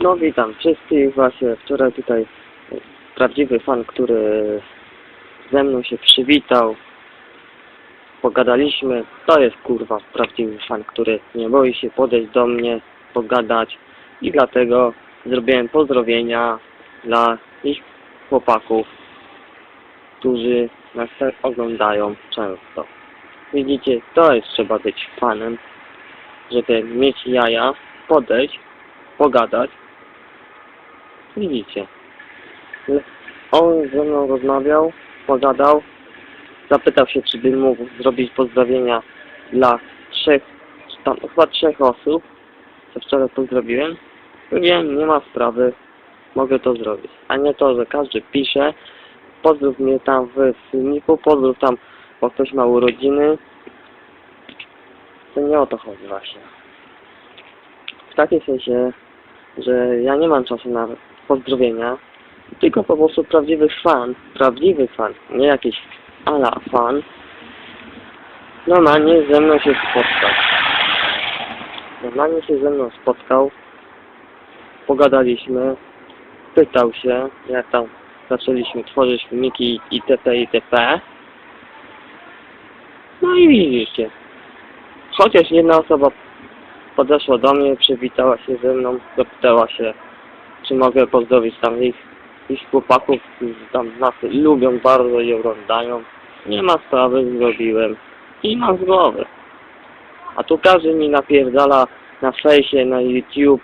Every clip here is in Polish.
No witam wszystkich, właśnie wczoraj tutaj prawdziwy fan, który ze mną się przywitał, pogadaliśmy, to jest kurwa prawdziwy fan, który nie boi się podejść do mnie, pogadać i dlatego zrobiłem pozdrowienia dla ich chłopaków, którzy nas oglądają często. Widzicie, to jest trzeba być fanem, żeby mieć jaja, podejść, pogadać. Widzicie. On ze mną rozmawiał, pogadał, zapytał się, czy bym mógł zrobić pozdrowienia dla trzech, tam chyba trzech osób, co wczoraj pozdrowiłem. Wiem, nie ma sprawy, mogę to zrobić. A nie to, że każdy pisze, pozdrów mnie tam w filmiku, pozdrów tam, bo ktoś ma urodziny. To nie o to chodzi właśnie. W takim sensie, że ja nie mam czasu na pozdrowienia, tylko po prostu prawdziwy fan, prawdziwy fan, nie jakiś ala fan, normalnie ze mną się spotkał. Normalnie się ze mną spotkał, pogadaliśmy, pytał się, jak tam zaczęliśmy tworzyć filmiki itp. itp. No i widzicie. Chociaż jedna osoba podeszła do mnie, przywitała się ze mną, zapytała się, czy mogę pozdrowić tam ich, ich chłopaków, którzy tam nas lubią bardzo i oglądają. Nie ma sprawy, zrobiłem i mam z głowy. A tu każdy mi napierdala na fejsie, na YouTube,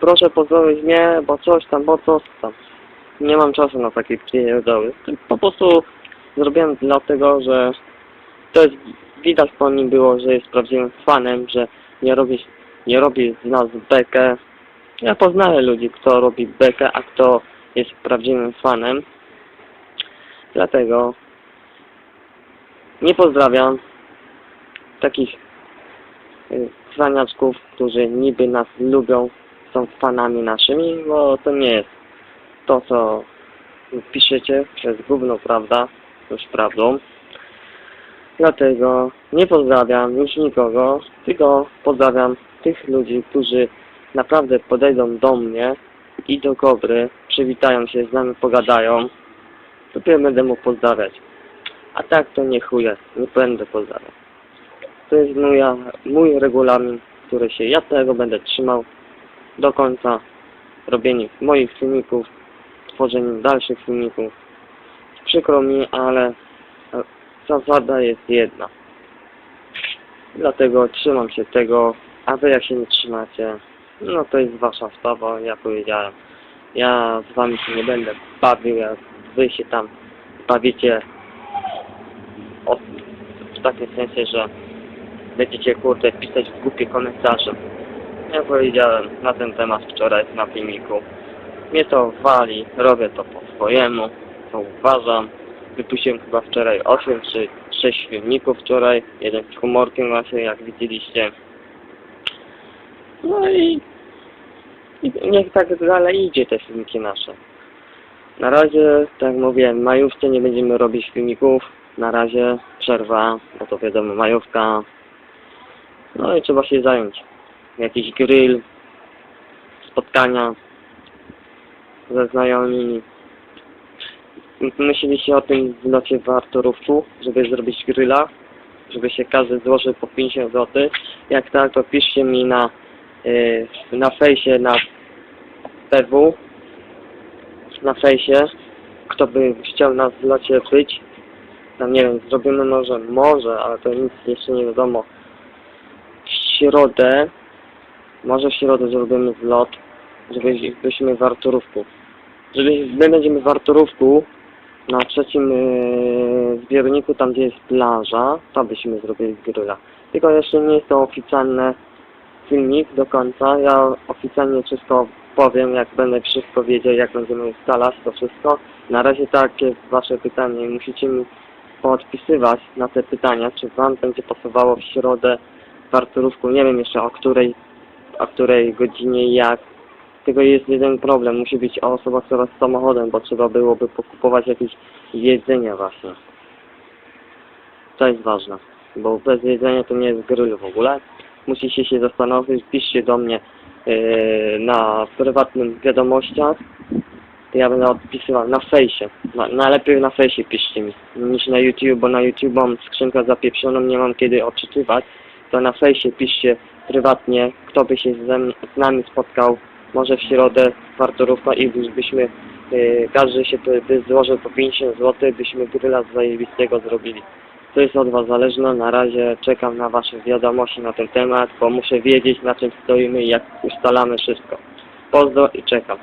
proszę pozdrowić mnie, bo coś tam, bo coś tam. Nie mam czasu na takie pierdoły. Po prostu zrobiłem dlatego, że to jest, widać po nim było, że jest prawdziwym fanem, że nie robi, nie robi z nas bekę. Ja poznaję ludzi, kto robi bekę, a kto jest prawdziwym fanem. Dlatego nie pozdrawiam takich y, cwaniaczków, którzy niby nas lubią, są fanami naszymi, bo to nie jest to, co piszecie, to jest gówno prawda, już prawdą. Dlatego nie pozdrawiam już nikogo, tylko pozdrawiam tych ludzi, którzy naprawdę podejdą do mnie i do Kobry, przywitają się z nami, pogadają. Dopiero będę mógł pozdrawiać. A tak to nie chuje, nie będę pozdrawiał. To jest moja, mój regulamin, który się ja tego będę trzymał do końca robienia moich filmików, tworzenia dalszych filmików. Przykro mi, ale e, zasada jest jedna. Dlatego trzymam się tego, a wy jak się nie trzymacie, no to jest wasza sprawa, ja powiedziałem. Ja z wami się nie będę bawił, jak wy się tam bawicie o, w takim sensie, że będziecie kurde pisać w głupie komentarze. Ja powiedziałem na ten temat wczoraj na filmiku. Mnie to wali, robię to po swojemu, to uważam. Wypuściłem chyba wczoraj 8 czy 6 filmików wczoraj, jeden z humorkiem właśnie, jak widzieliście. No i, i niech tak dalej idzie te filmiki nasze. Na razie, tak mówiłem, w majówce nie będziemy robić filmików. Na razie przerwa, bo to wiadomo, majówka. No i trzeba się zająć. Jakiś grill, spotkania ze znajomymi. Myśleliście o tym w locie w Arturówku, żeby zrobić grilla, żeby się każdy złożył po 50 zł. Jak tak, to piszcie mi na, yy, na fejsie, na PW, na fejsie, kto by chciał na zlocie być. Tam nie wiem, zrobimy może, może, ale to nic jeszcze nie wiadomo. W środę, może w środę zrobimy zlot, żebyśmy w Arturówku. Żeby, my będziemy w Arturówku, na trzecim yy, zbiorniku, tam gdzie jest plaża, tam byśmy zrobili gryla. Tylko jeszcze nie jest to oficjalny filmik do końca. Ja oficjalnie wszystko powiem, jak będę wszystko wiedział, jak będziemy ustalać to wszystko. Na razie tak jest wasze pytanie. Musicie mi poodpisywać na te pytania, czy wam będzie pasowało w środę w Arturówku. Nie wiem jeszcze o której, o której godzinie jak. Tylko jest jeden problem. Musi być osoba, która z samochodem, bo trzeba byłoby pokupować jakieś jedzenie właśnie. To jest ważne, bo bez jedzenia to nie jest grill w ogóle. Musicie się zastanowić, piszcie do mnie yy, na prywatnym wiadomościach. Ja będę odpisywał na fejsie. Na, najlepiej na fejsie piszcie mi, niż na YouTube, bo na YouTube mam skrzynkę zapieprzoną, nie mam kiedy odczytywać. To na fejsie piszcie prywatnie, kto by się ze, z nami spotkał, może w środę wartorówka i byś- byśmy, yy, każdy się by, złożył po 50 zł, byśmy grilla zajebistego zrobili. To jest od Was zależne. Na razie czekam na Wasze wiadomości na ten temat, bo muszę wiedzieć na czym stoimy i jak ustalamy wszystko. Pozdro i czekam.